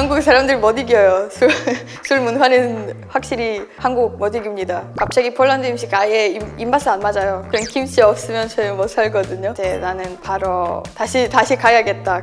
한국 사람들 못 이겨요. 술, 술 문화는 확실히 한국 못 이깁니다. 갑자기 폴란드 음식 아예 입, 입맛이 안 맞아요. 그냥 김치 없으면 저희 못 살거든요. 이제 나는 바로 다시 다시 가야겠다.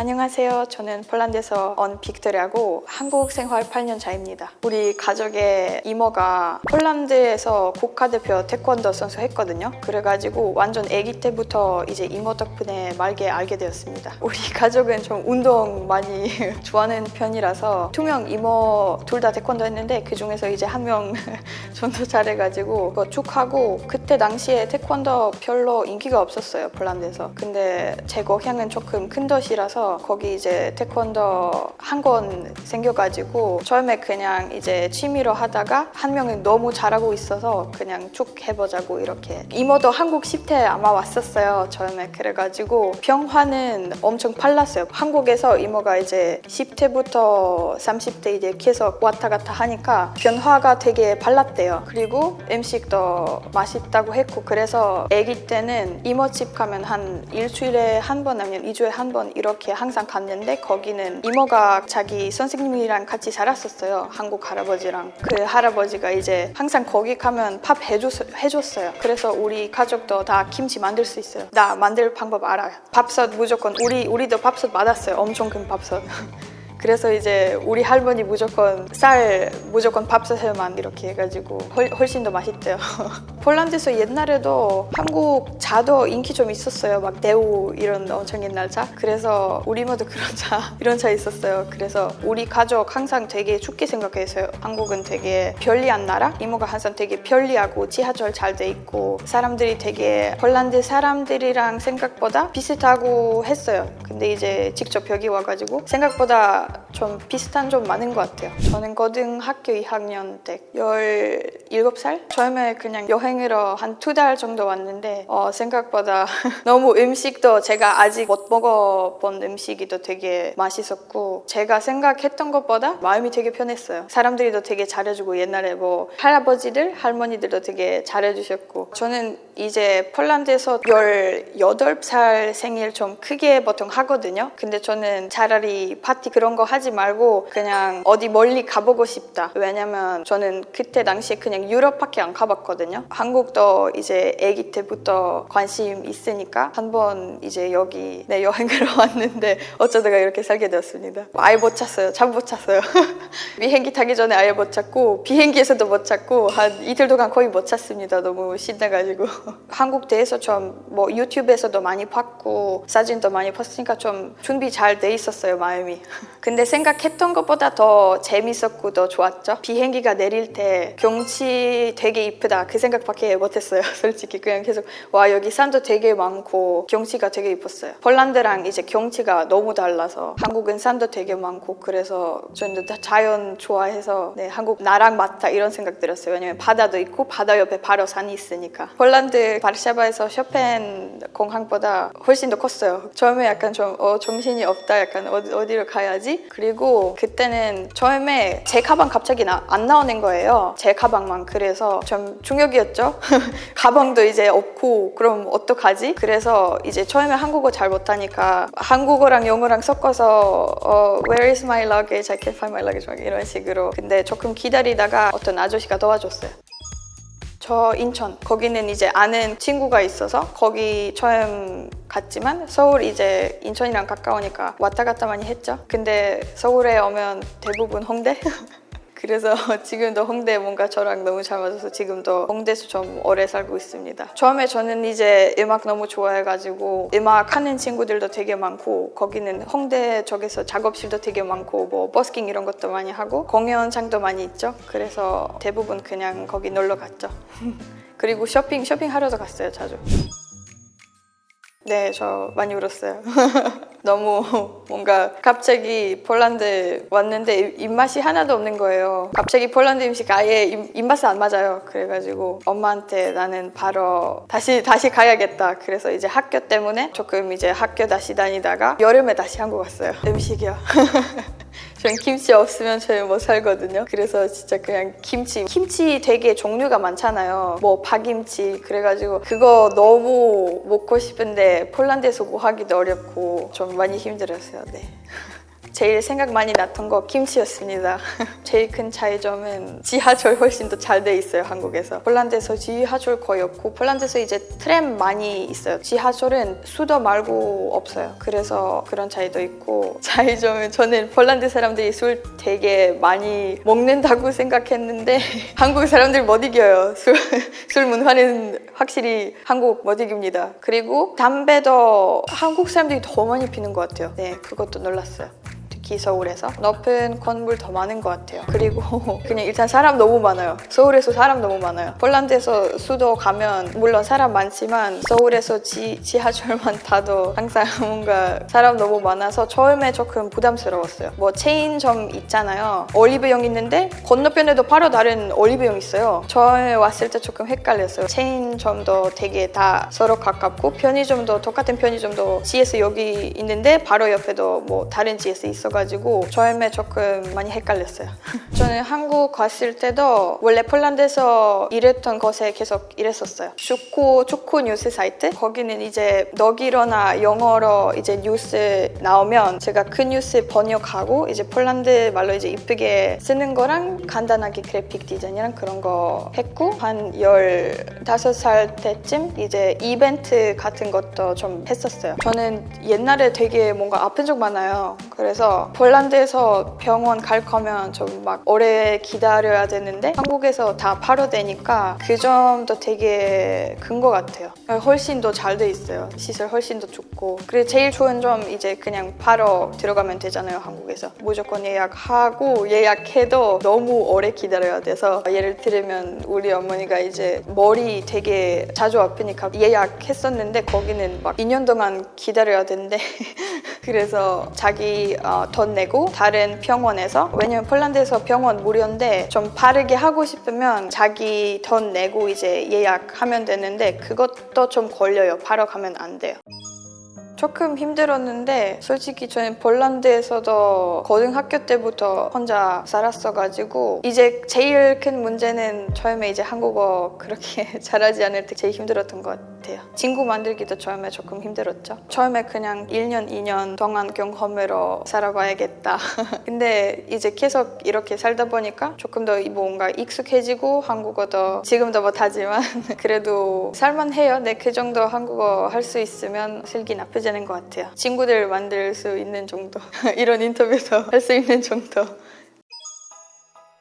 안녕하세요. 저는 폴란드에서 온 빅토리아고 한국 생활 8년 차입니다. 우리 가족의 이모가 폴란드에서 국가대표 태권도 선수 했거든요. 그래가지고 완전 아기 때부터 이제 이모 덕분에 말게 알게 되었습니다. 우리 가족은 좀 운동 많이 좋아하는 편이라서 두 명 이모 둘 다 태권도 했는데 그 중에서 이제 한명 좀더 잘해가지고 그거 쭉 하고 그때 당시에 태권도 별로 인기가 없었어요 폴란드에서. 근데 제 고향은 조금 큰 도시라서 거기 이제 태권도 학원 생겨가지고 처음에 그냥 이제 취미로 하다가 한 명은 너무 잘하고 있어서 그냥 쭉 해보자고 이렇게. 이모도 한국 10대 아마 왔었어요 처음에. 그래가지고 병화는 엄청 빨랐어요. 한국에서 이모가 이제 10대부터 30대 이제 계속 왔다 갔다 하니까 변화가 되게 빨랐대요. 그리고 음식도 맛있다고 했고 그래서 아기 때는 이모 집 가면 한 일주일에 한 번 아니면 2주에 한 번 이렇게 항상 갔는데 거기는 이모가 자기 선생님이랑 같이 살았었어요. 한국 할아버지랑. 그 할아버지가 이제 항상 거기 가면 밥 해줬, 해줬 어요. 그래서 우리 가족도 다 김치 만들 수 있어요. 나 만들 방법 알아요. 밥솥 무조건 우리 우리도 밥솥 받았어요. 엄청 큰 밥솥. 그래서 이제 우리 할머니 무조건 쌀 무조건 밥솥에만 이렇게 해가지고 훨, 훨씬 더 맛있대요. 폴란드에서 옛날에도 한국 차도 인기 좀 있었어요. 막 대우 이런 엄청 옛날 차. 그래서 우리 모두 그런 차 이런 차 있었어요. 그래서 우리 가족 항상 되게 좋게 생각했어요. 한국은 되게 편리한 나라. 이모가 항상 되게 편리하고 지하철 잘 돼 있고 사람들이 되게 폴란드 사람들이랑 생각보다 비슷하고 했어요. 근데 이제 직접 여기 와가지고 생각보다 좀 비슷한 좀 많은 것 같아요. 저는 고등학교 2학년 때 17살? 처음에 그냥 여행으로 한 두 달 정도 왔는데 어, 생각보다 너무 음식도 제가 아직 못 먹어본 음식이도 되게 맛있었고 제가 생각했던 것보다 마음이 되게 편했어요. 사람들이도 되게 잘해주고 옛날에 뭐 할아버지들, 할머니들도 되게 잘해주셨고 저는 이제 폴란드에서 18살 생일 좀 크게 보통 하거든요. 근데 저는 차라리 파티 그런 거 하지 말고 그냥 어디 멀리 가보고 싶다. 왜냐면 저는 그때 당시에 그냥 유럽밖에 안 가봤거든요. 한국도 이제 아기 때부터 관심 있으니까 한번 이제 여기 내 여행을 왔는데 어쩌다가 이렇게 살게 되었습니다. 아예 못 찼어요. 잠못 찼어요. 비행기 타기 전에 아예 못 찼고 비행기에서도 못 찼고 한 이틀 동안 거의 못 찼습니다. 너무 신나가지고 한국 대해서 좀 뭐 유튜브에서도 많이 봤고 사진도 많이 봤으니까 좀 준비 잘 돼 있었어요 마음이. 근데 생각했던 것보다 더 재밌었고 더 좋았죠. 비행기가 내릴 때 경치 되게 이쁘다 그 생각밖에 못했어요. 솔직히 그냥 계속 와 여기 산도 되게 많고 경치가 되게 이뻤어요. 폴란드랑 이제 경치가 너무 달라서 한국은 산도 되게 많고 그래서 저는 다 자연 좋아해서 네, 한국 나랑 맞다 이런 생각 들었어요. 왜냐면 바다도 있고 바다 옆에 바로 산이 있으니까. 폴란드 바르샤바에서 쇼펜 공항보다 훨씬 더 컸어요. 처음에 약간 좀 어, 정신이 없다 약간 어디, 어디로 가야지 그리고 그때는 처음에 제 가방 갑자기 나, 안 나오는 거예요. 제 가방만 그래서 좀 충격이었죠. 가방도 이제 없고 그럼 어떡하지? 그래서 이제 처음에 한국어 잘 못하니까 한국어랑 영어랑 섞어서 어, Where is my luggage? I can't find my luggage 막 이런 식으로 근데 조금 기다리다가 어떤 아저씨가 도와줬어요. 저 인천 거기는 이제 아는 친구가 있어서 거기 처음 갔지만 서울 이제 인천이랑 가까우니까 왔다 갔다 많이 했죠. 근데 서울에 오면 대부분 홍대. 그래서 지금도 홍대 뭔가 저랑 너무 잘 맞아서 지금도 홍대에서 좀 오래 살고 있습니다. 처음에 저는 이제 음악 너무 좋아해가지고 음악 하는 친구들도 되게 많고 거기는 홍대 쪽에서 작업실도 되게 많고 뭐 버스킹 이런 것도 많이 하고 공연장도 많이 있죠. 그래서 대부분 그냥 거기 놀러 갔죠. 그리고 쇼핑 쇼핑 하러도 갔어요 자주. 네, 저 많이 울었어요. 너무 뭔가 갑자기 폴란드 왔는데 입맛이 하나도 없는 거예요. 갑자기 폴란드 음식 아예 입, 입맛이 안 맞아요. 그래가지고 엄마한테 나는 바로 다시 다시 가야겠다. 그래서 이제 학교 때문에 조금 이제 학교 다시 다니다가 여름에 다시 한국 왔어요. 음식이요. 전 김치 없으면 저는 못 살거든요. 그래서 진짜 그냥 김치. 김치 되게 종류가 많잖아요. 뭐 파김치. 그래가지고 그거 너무 먹고 싶은데 폴란드에서 구하기도 어렵고 좀 많이 힘들었어요. 네. 제일 생각 많이 났던 거 김치였습니다. 제일 큰 차이점은 지하철 훨씬 더 잘 돼 있어요 한국에서. 폴란드에서 지하철 거의 없고 폴란드에서 이제 트램 많이 있어요. 지하철은 수도 말고 없어요. 그래서 그런 차이도 있고 차이점은 저는 폴란드 사람들이 술 되게 많이 먹는다고 생각했는데 한국 사람들 못 이겨요. 술, 술 문화는 확실히 한국 못 이깁니다. 그리고 담배도 한국 사람들이 더 많이 피는 것 같아요. 네, 그것도 놀랐어요. 특히 서울에서 높은 건물 더 많은 것 같아요. 그리고 그냥 일단 사람 너무 많아요. 서울에서 사람 너무 많아요. 폴란드에서 수도 가면 물론 사람 많지만 서울에서 지, 지하철만 타도 항상 뭔가 사람 너무 많아서 처음에 조금 부담스러웠어요. 뭐 체인점 있잖아요. 올리브영 있는데 건너편에도 바로 다른 올리브영 있어요. 처음에 왔을 때 조금 헷갈렸어요. 체인점도 되게 다 서로 가깝고 편의점도 똑같은 편의점도 GS 여기 있는데 바로 옆에도 뭐 다른 GS 있어가 지고 처음에 조금 많이 헷갈렸어요. 저는 한국 갔을 때도 원래 폴란드에서 일했던 곳에 계속 일했었어요. 축구 축구 뉴스 사이트 거기는 이제 너기로나 영어로 이제 뉴스 나오면 제가 그 뉴스 번역하고 이제 폴란드 말로 이제 이쁘게 쓰는 거랑 간단하게 그래픽 디자인이랑 그런 거 했고 한 15살 때쯤 이제 이벤트 같은 것도 좀 했었어요. 저는 옛날에 되게 뭔가 아픈 적 많아요. 그래서 폴란드에서 병원 갈 거면 좀 막 오래 기다려야 되는데 한국에서 다 바로 되니까 그 점도 되게 큰 것 같아요. 훨씬 더 잘 돼 있어요. 시설 훨씬 더 좋고. 그리고 제일 좋은 점 이제 그냥 바로 들어가면 되잖아요. 한국에서 무조건 예약하고 예약해도 너무 오래 기다려야 돼서 예를 들면 우리 어머니가 이제 머리 되게 자주 아프니까 예약했었는데 거기는 막 2년 동안 기다려야 되는데 그래서 자기 어, 돈 내고 다른 병원에서 왜냐면 폴란드에서 병원 무료인데 좀 빠르게 하고 싶으면 자기 돈 내고 이제 예약하면 되는데 그것도 좀 걸려요. 바로 가면 안 돼요. 조금 힘들었는데 솔직히 저는 폴란드에서도 고등학교 때부터 혼자 살았어가지고 이제 제일 큰 문제는 처음에 이제 한국어 그렇게 잘하지 않을 때 제일 힘들었던 것 같아요. 친구 만들기도 처음에 조금 힘들었죠. 처음에 그냥 1년, 2년 동안 경험으로 살아봐야겠다. 근데 이제 계속 이렇게 살다 보니까 조금 더 뭔가 익숙해지고 한국어도 지금도 못하지만 그래도 살만해요. 네, 그 정도 한국어 할 수 있으면 슬기 나쁘지 않은 것 같아요. 친구들 만들 수 있는 정도. 이런 인터뷰에서 할수 있는 정도.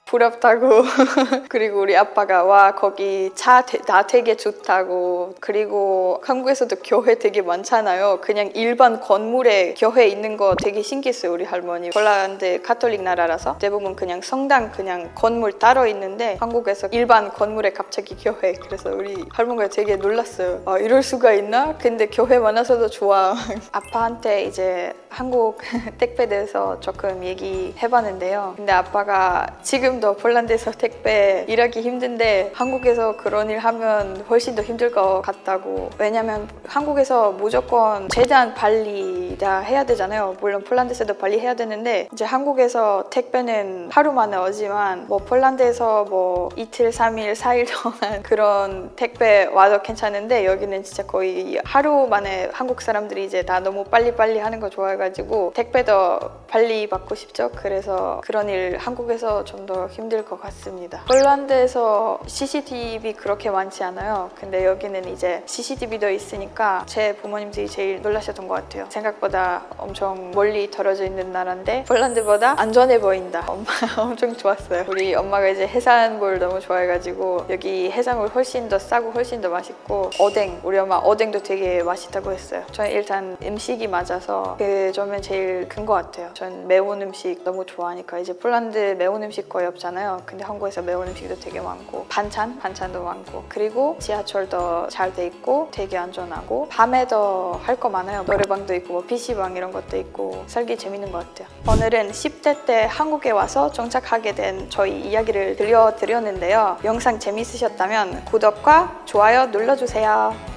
부럽다고. 그리고 우리 아빠가 와 거기 차 다 되게 좋다고. 그리고 한국에서도 교회 되게 많잖아요. 그냥 일반 건물에 교회 있는 거 되게 신기했어요 우리 할머니. 폴란드 카톨릭 나라라서 대부분 그냥 성당 그냥 건물 따로 있는데 한국에서 일반 건물에 갑자기 교회. 그래서 우리 할머니가 되게 놀랐어요 아 이럴 수가 있나? 근데 교회 많아서도 좋아. 아빠한테 이제 한국 택배에 대해서 조금 얘기해봤는데요. 근데 아빠가 지금 지금도 폴란드에서 택배 일하기 힘든데 한국에서 그런 일 하면 훨씬 더 힘들 것 같다고. 왜냐면 한국에서 무조건 최대한 빨리 다 해야 되잖아요. 물론 폴란드에서도 빨리 해야 되는데 이제 한국에서 택배는 하루 만에 오지만 뭐 폴란드에서 뭐 이틀, 삼일, 사일 동안 그런 택배 와도 괜찮은데 여기는 진짜 거의 하루 만에 한국 사람들이 이제 다 너무 빨리빨리 하는 거 좋아해가지고 택배도 빨리 받고 싶죠. 그래서 그런 일 한국에서 좀 더 힘들 것 같습니다. 폴란드에서 CCTV 그렇게 많지 않아요. 근데 여기는 이제 CCTV도 있으니까 제 부모님들이 제일 놀라셨던 것 같아요. 생각보다 엄청 멀리 떨어져 있는 나라인데 폴란드보다 안전해 보인다. 엄마 엄청 좋았어요. 우리 엄마가 이제 해산물 너무 좋아해가지고 여기 해산물 훨씬 더 싸고 훨씬 더 맛있고 어댕 우리 엄마 어댕도 되게 맛있다고 했어요. 저는 일단 음식이 맞아서 그 점은 제일 큰 것 같아요. 전 매운 음식 너무 좋아하니까 이제 폴란드 매운 음식 거의 없 잖아요. 근데 한국에서 매운 음식도 되게 많고 반찬 반찬도 많고 그리고 지하철도 잘 돼 있고 되게 안전하고 밤에도 할거 많아요. 노래방도 있고 뭐 PC방 이런 것도 있고 살기 재밌는 것 같아요. 오늘은 10대 때 한국에 와서 정착하게 된 저희 이야기를 들려드렸는데요. 영상 재밌으셨다면 구독과 좋아요 눌러주세요.